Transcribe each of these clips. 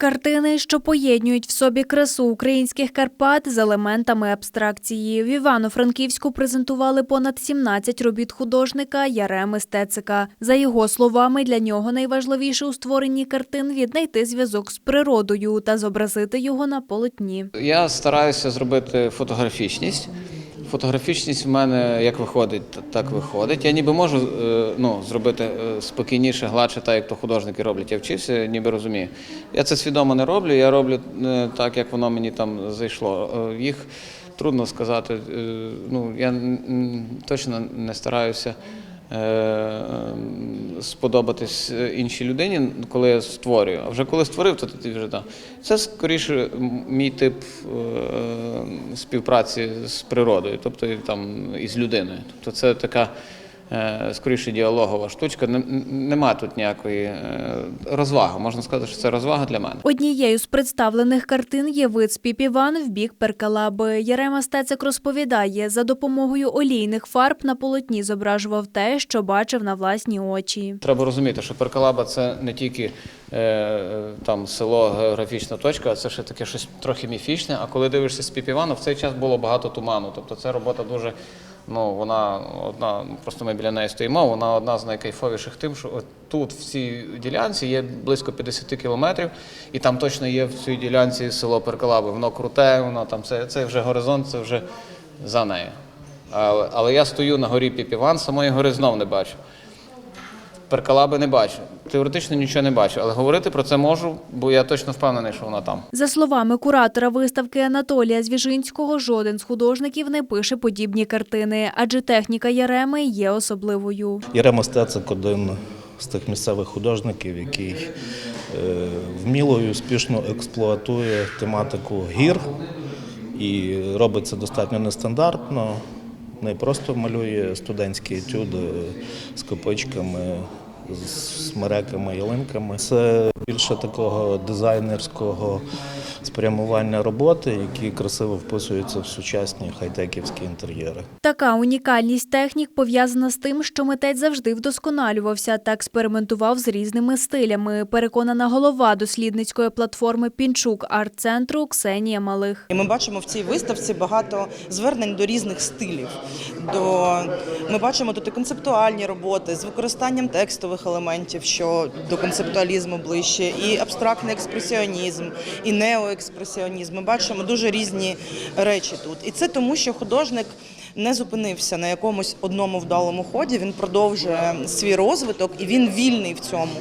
Картини, що поєднують в собі красу українських Карпат з елементами абстракції. В Івано-Франківську презентували понад 17 робіт художника Яреми Стецика. За його словами, для нього найважливіше у створенні картин віднайти зв'язок з природою та зобразити його на полотні. Я стараюся зробити фотографічність. Фотографічність в мене як виходить, так виходить. Я ніби можу е, ну, зробити е, спокійніше, гладше, так як то художники роблять. Я вчився, ніби розумію. Я це свідомо не роблю, я роблю е, так, як воно мені там зайшло. Їх трудно сказати. Ну, я точно не стараюся. Сподобатись е, іншій людині, коли я створюю. А вже коли створив, то ти вже так. Це скоріше мій тип е, співпраці з природою, тобто там із людиною. Тобто це така скоріше діалогова штучка. Нема тут ніякої е, розваги. Можна сказати, що це розвага для мене. Однією з представлених картин є вид з піпіван в бік перкалаби. Ярема Стецик розповідає, за допомогою олійних фарб на полотні зображував те, що бачив на власні очі. Треба розуміти, що Перкалаба це не тільки е, е, там село, географічна точка, а це ще таке щось трохи міфічне. А коли дивишся з Піпівану, в цей час було багато туману. Тобто це робота дуже. Ну, вона одна, просто ми біля неї стоїмо, вона одна з найкайфовіших тим, що тут, в цій ділянці, є близько 50 кілометрів, і там точно є в цій ділянці село Перкалаби. Воно круте, воно там це, це вже горизонт, це вже за нею. Але, але я стою на горі Піпіван, самої гори знов не бачу. Перкалаби не бачу. Теоретично нічого не бачу, але говорити про це можу, бо я точно впевнений, що вона там. За словами куратора виставки Анатолія Звіжинського, жоден з художників не пише подібні картини, адже техніка Яреми є особливою. Єрема Стецик один з тих місцевих художників, який е, вміло і успішно експлуатує тематику гір і робить це достатньо нестандартно. Не просто малює студентські етюди з копичками, з смереками, ялинками. Це більше такого дизайнерського спрямування роботи, які красиво вписуються в сучасні хай-теківські інтер'єри. Така унікальність технік пов'язана з тим, що митець завжди вдосконалювався та експериментував з різними стилями. Переконана голова дослідницької платформи Пінчук арт-центру Ксенія Малих. Ми бачимо в цій виставці багато звернень до різних стилів. До ми бачимо тут і концептуальні роботи з використанням текстових елементів, що до концептуалізму ближче, і абстрактний експресіонізм, і неоекспресіонізм. Ми бачимо дуже різні речі тут. І це тому, що художник. Не зупинився на якомусь одному вдалому ході. Він продовжує свій розвиток і він вільний в цьому.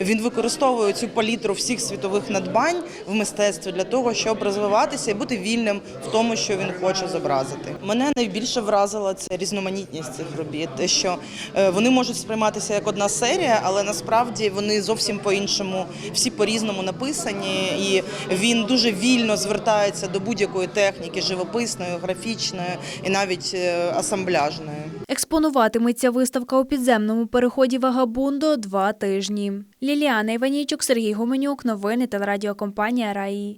Він використовує цю палітру всіх світових надбань в мистецтві для того, щоб розвиватися і бути вільним в тому, що він хоче зобразити. Мене найбільше вразила це різноманітність цих робіт, що е, вони можуть сприйматися як одна серія, але насправді вони зовсім по-іншому, всі по-різному написані, і він дуже вільно звертається до будь-якої техніки живописної, графічної і навіть асамбляжної. Експонуватиметься виставка у підземному переході Вагабундо два тижні. Ліліана Іванійчук, Сергій Гуменюк. Новини телерадіокомпанія Раї.